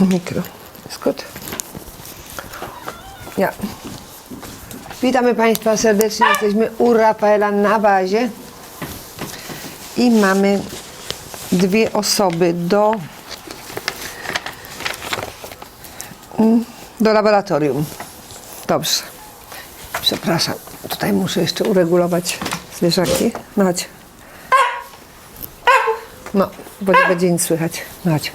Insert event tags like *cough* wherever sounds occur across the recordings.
Mikro. Jest gut. Ja. Witamy Państwa serdecznie. Jesteśmy u Rafaela na bazie. I mamy dwie osoby do, mm, do laboratorium. Dobrze. Przepraszam. Tutaj muszę jeszcze uregulować zwierzaki. No chodź. No, bo nie będzie nic słychać. No chodź.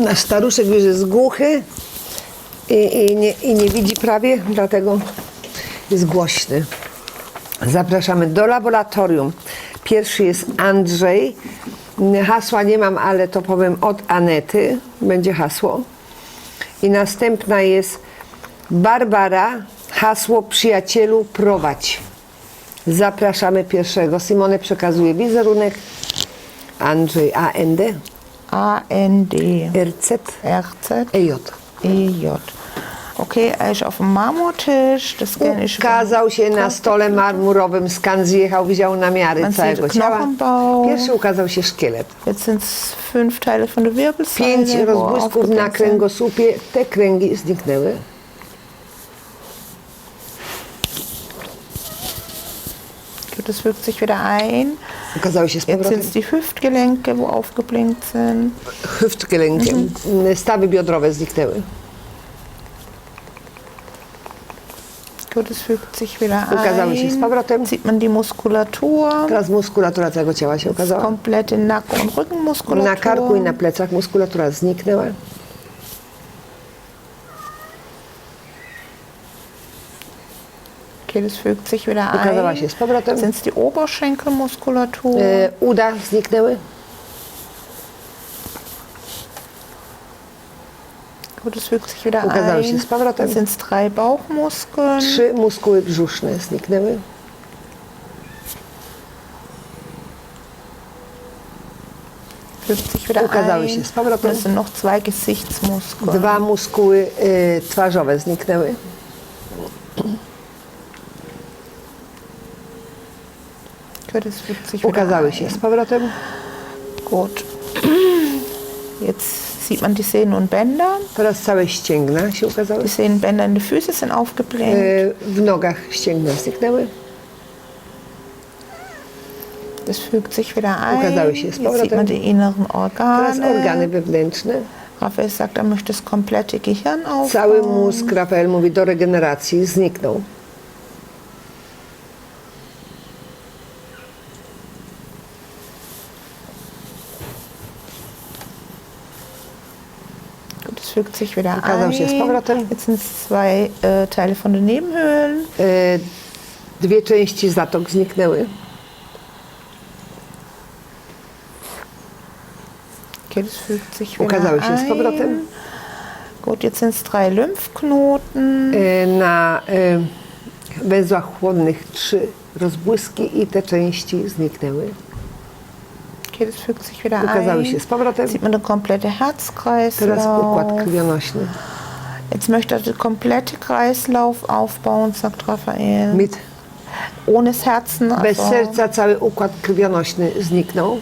Nasz staruszek już jest głuchy i, i, nie, i nie widzi prawie, dlatego jest głośny. Zapraszamy do laboratorium. Pierwszy jest Andrzej. Hasła nie mam, ale to powiem od Anety. Będzie hasło. I następna jest Barbara. Hasło przyjacielu prowadź. Zapraszamy pierwszego. Simone przekazuje wizerunek. Andrzej AND. A, N, D, RZ R, Z, EJ. E, J. Okay, er ist auf dem Marmortisch. Das scanne ich. Ukazał się na stole marmurowym, skan zjechał, wziął namiary Man całego sieht ciała. Knochenbau. Pierwszy ukazał się szkielet. Jetzt sind es fünf Teile von der Wirbelsäule. Pięć wo rozbłysków na sind. kręgosłupie, te kręgi zniknęły. Das fügt sich wieder ein. Się z Jetzt sind powrotem es die Hüftgelenke, wo aufgeblinkt sind. hüftgelenkiem. Stawy biodrowe zniknęły. Gut, es fügt sich wieder Ukazały się z ein. powrotem. Sieht man die Muskulatur. Teraz muskulatura całego ciała się. Komplette Nacken- und Rückenmuskulatur. Na karku i na plecach muskulatura zniknęła. Okay, das fügt sich wieder Ukazała ein. się z powrotem. Sind es die Oberschenkelmuskulatur? E, uda zniknęły. Gut, es fügt sich wieder Ukazały ein. z powrotem. Sind es drei Bauchmuskeln. Trzy muskuły brzuszne zniknęły. Fügt sich wieder Ukazały ein. z powrotem. Das sind noch zwei Gesichtsmuskeln. Dwa muskuły e, twarzowe zniknęły. Gut, es fügt sich wieder się z powrotem. Gut. Jetzt sieht man die Sehnen und Bänder. Teraz całe ścięgna się ukazały. Die Sehnenbänder in den Füßen sind aufgebläht. E, w nogach ścięgna zniknęły. Das fügt sich wieder ein. Ukazały się z Jetzt sieht powrotem. man die inneren Teraz Organe. organy wewnętrzne. Raphael sagt, er möchte das komplette Gehirn aufbauen. Cały mózg, Rafael mówi, do regeneracji zniknął. Fügt sich wieder Ukazał się z ein. powrotem. Jetzt sind zwei äh, Teile von den Nebenhöhlen. E, dwie części zatok zniknęły. Okay, fügt sich wieder Ukazały się z ein. powrotem. Gut, jetzt sind es drei Lymphknoten. Na węzłach chłonnych trzy rozbłyski i te części zniknęły. Das fügt sich wieder Ukazały ein. się z powrotem. Sieht man den komplette Teraz Herzkreislauf. krwionośny. Jetzt möchte er den komplette Kreislauf aufbauen, sagt Raphael. Mit, Ohne das Herzen. bez also- serca cały układ krwionośny zniknął.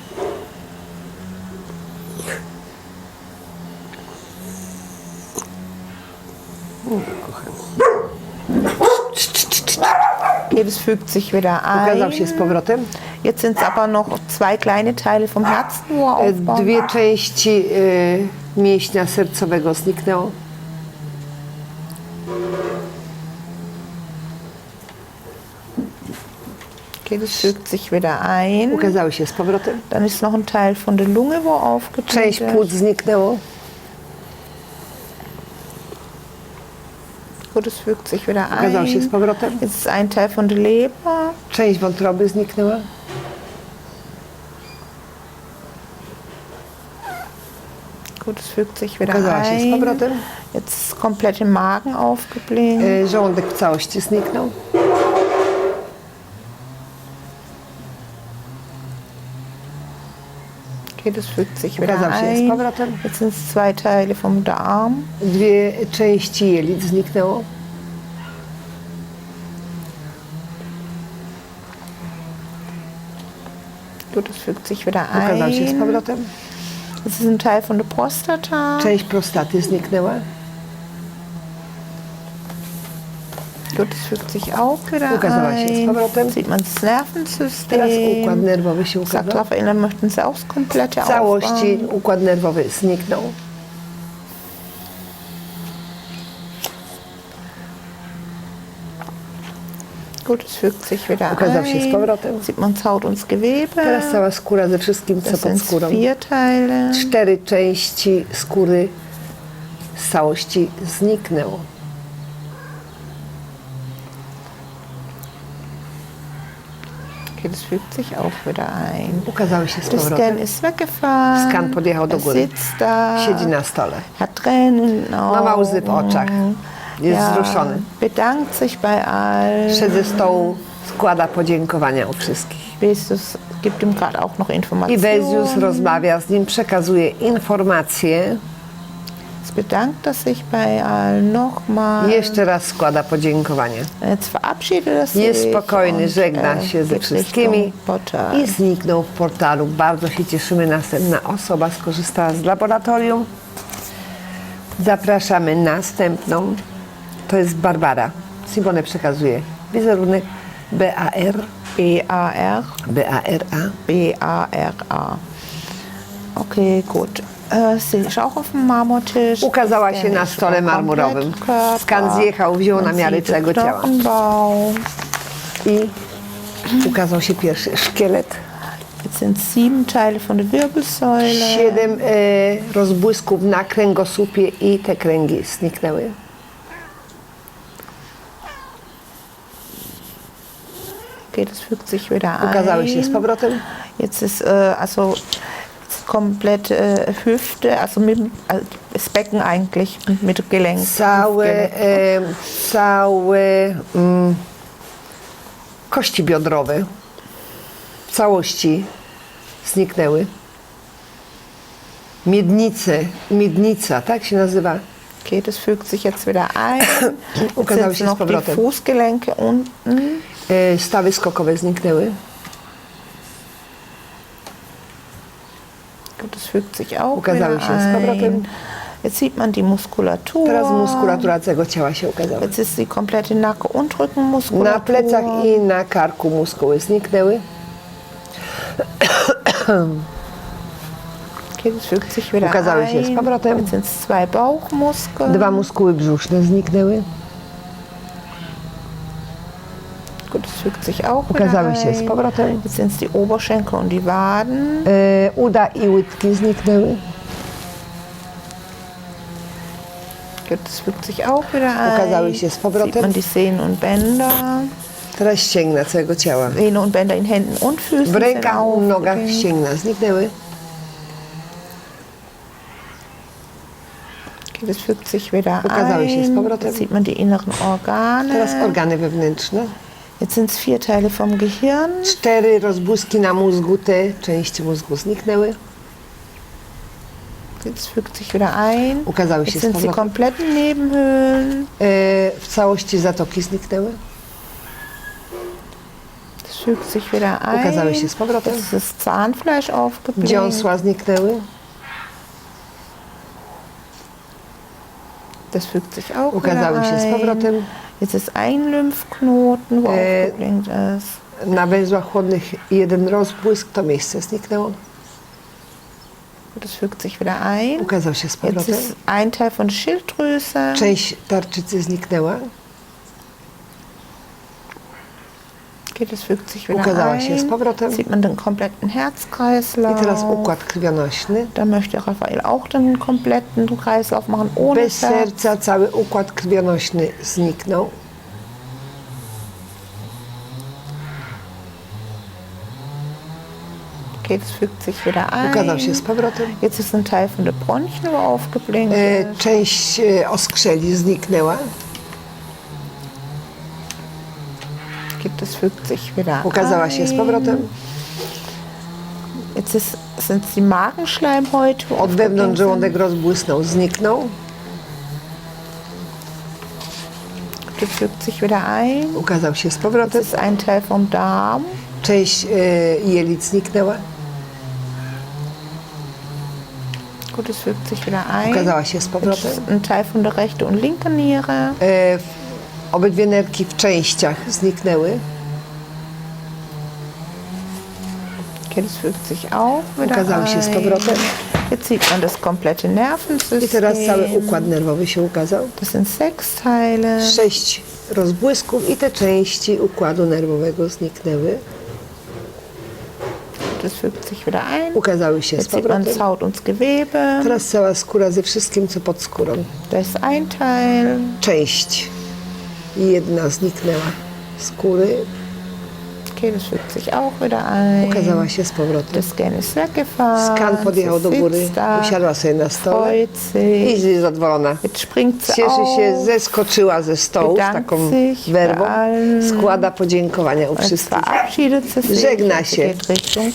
Das fügt sich wieder się z ein. powrotem. Jetzt sind es aber noch zwei kleine Teile vom Herzen, wo er aufbauen Dwie części e, mięśnia sercowego zniknęło. Okay, das fügt sich wieder ein. Ukazały się z powrotem. Dann ist noch ein Teil von der Lunge, wo aufgeteilt Część ist. płuc zniknęło. Gut, das fügt sich wieder Ukazał się z ein. powrotem. Jetzt ist ein Teil von der Leber. Część wątroby zniknęła. Gut, das fügt sich wieder Ukazała się z ein. powrotem. Jetzt ist komplett im Magen aufgebläht. E, Żołądek w całości zniknął. Okay, das fügt sich wieder Ukazał się z ein. powrotem. Jetzt sind es zwei Teile vom Darm. Dwie części jelit zniknęło. Gut, das fügt sich wieder Ukazał się z ein. powrotem. Das ist ein Teil von der Prostata. Część prostaty zniknęła. Gut, das fügt sich auch wieder Ukazała się z ein. powrotem. Sieht man das Nervensystem. Teraz układ nerwowy się ukazał. Raphael, möchten Sie auch das komplette W całości aufbauen. układ nerwowy zniknął. Gut, es fügt sich wieder Ukazał się z ein. powrotem. Sieht man Haut und das Gewebe. Teraz cała skóra ze wszystkim, co das pod sind skórą. vier Teile. Cztery części skóry z całości zniknęło. Okay, das fügt sich auch wieder ein. Ukazały się z Der Scan powrotem. ist weggefahren. Scan podjechał do er góry. sitzt da. Siedzi na stole. Hat Tränen in den Ma ma łzy w oczach. Jest wzruszony. Bedankt sich bei ze stołu, składa podziękowania u wszystkich. Bezus gibt ihm gerade auch noch I Informationen. Wezius rozmawia z nim, przekazuje informacje. Jetzt bedankt er sich bei allen nochmal. Jeszcze raz składa podziękowania. Jetzt verabschiedet er sich. Jest spokojny, żegna äh, się ze wszystkimi i zniknął w portalu. Bardzo się cieszymy. Następna osoba skorzystała z laboratorium. Zapraszamy następną. To jest Barbara. Simone przekazuje wizerunek BAR, B-A-R. BARA. B-A-R-A. Okay, gut. Sie ist auch auf dem Marmortisch. Ukazała się na stole marmurowym. Skan zjechał, wziął na miarę całego ciała. I ukazał się pierwszy szkielet. Jetzt sind sieben Teile von der Wirbelsäule. Siedem e, rozbłysków na kręgosłupie i te kręgi zniknęły. Okay, das fügt sich wieder ein. Ukazały się z powrotem. Jetzt ist äh, also komplett äh, Hüfte, also mit also das Becken eigentlich mit Gelenk. Całe, e, całe mm, kości biodrowe w całości zniknęły. Miednice, miednica, tak się nazywa. Okay, das fügt sich jetzt wieder ein. *coughs* Jetzt Ukazały sind się z noch die. Fußgelenke unten. E, stawy skokowe zniknęły. Das fügt sich auch Ukazały się z powrotem. Jetzt sieht man die Muskulatur. Teraz muskulatura całego ciała się ukazała. Jetzt ist die komplette Nacken- und Rückenmuskulatur. Na plecach i na karku muskuły zniknęły. Okay, das fügt sich wieder Ukazały się z ein. powrotem. Jetzt sind es zwei Bauchmuskeln. Dwa muskuły brzuszne zniknęły. Fügt sich auch Ukazały się z powrotem. Jetzt sind es die Oberschenkel und die Waden. E, uda i łydki zniknęły. Das fügt sich auch wieder ein. Ukazały się z powrotem. Sieht man die Sehnen und Bänder. Teraz ścięgna całego ciała. Sehnen und Bänder in Händen und Füßen W sind rękach, u nogach aufgehängt. ścięgna zniknęły. Okay, das fügt sich wieder Ukazały się z ein. powrotem. Jetzt sieht man die inneren Organe. Teraz organy wewnętrzne. Jetzt sind es vier Teile vom Gehirn. Cztery rozbłyski na mózgu, te części mózgu zniknęły. Jetzt fügt sich wieder ein. Ukazały się Jetzt z sind die powrotem. kompletten Nebenhöhlen. E, w całości zatoki zniknęły. Das fügt sich wieder ein. Ukazały się z powrotem. Jetzt ist das Zahnfleisch aufgebläht. Dziąsła zniknęły. Das fügt sich auch Ukazały się z ein. powrotem. Jetzt ist ein Lymphknoten, wo Äh, aufgeblinkt ist. Na węzłach chłodnych jeden rozbłysk, to miejsce zniknęło. Das fügt sich wieder ein. Ukazał się z Jetzt powrotem. ist ein Teil von Schilddrüse. Część tarczycy zniknęła. Okay, das fügt sich wieder Ukazała się z ein. powrotem. Sieht man den kompletten I Herzkreislauf. teraz układ krwionośny. Da möchte Raphael auch den kompletten Kreislauf machen, ohne Bez Herz. serca cały układ krwionośny zniknął. Okay, das fügt sich wieder ein. Ukazał się z powrotem. Jetzt ist ein Teil von der Bronchien, aufgeblinkt E, ist. część e, oskrzeli zniknęła. Das sich wieder Ukazała się z powrotem. Jetzt ist, sind die Magenschleimhäute, Od wewnątrz żołądek rozbłysnął, zniknął. Das fügt sich wieder ein. Ukazał się z Das powrotem. ist ein Teil vom Darm. Część e, jelit zniknęła. Gut, es fügt sich wieder ein. Ukazała się z powrotem. Ein Teil von der rechten und linken Niere. E, obydwie nerki w częściach zniknęły. Ukazały się z powrotem. Jetzt sieht man das komplette Nervensystem. I teraz cały układ nerwowy się ukazał. Das sind sechs Teile. Sześć rozbłysków i te części układu nerwowego zniknęły. Das fügt sich wieder ein. Ukazały się z Jetzt sieht man powrotem. Haut und Gewebe. Teraz cała skóra ze wszystkim, co pod skórą. Da ist ein Teil. Część jedna zniknęła skóry, Okay, das fügt sich auch wieder ein. ukazała się z powrotem. Der Scan ist weggefahren. Skan podjechał do góry, da, usiadła sobie na stole i jest zadowolona. Cieszy się, zeskoczyła ze stołu z taką werbą, składa podziękowania u wszystkich. Żegna się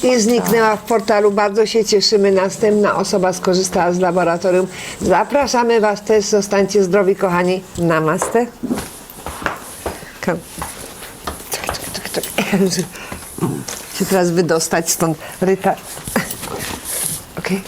i zniknęła w portalu. Bardzo się cieszymy. Następna osoba skorzystała z laboratorium. Zapraszamy Was też. Zostańcie zdrowi, kochani. Namaste. Kom. Czekaj, czekaj, czekaj, czekaj. Się teraz wydostać stąd. Ryta. Okej.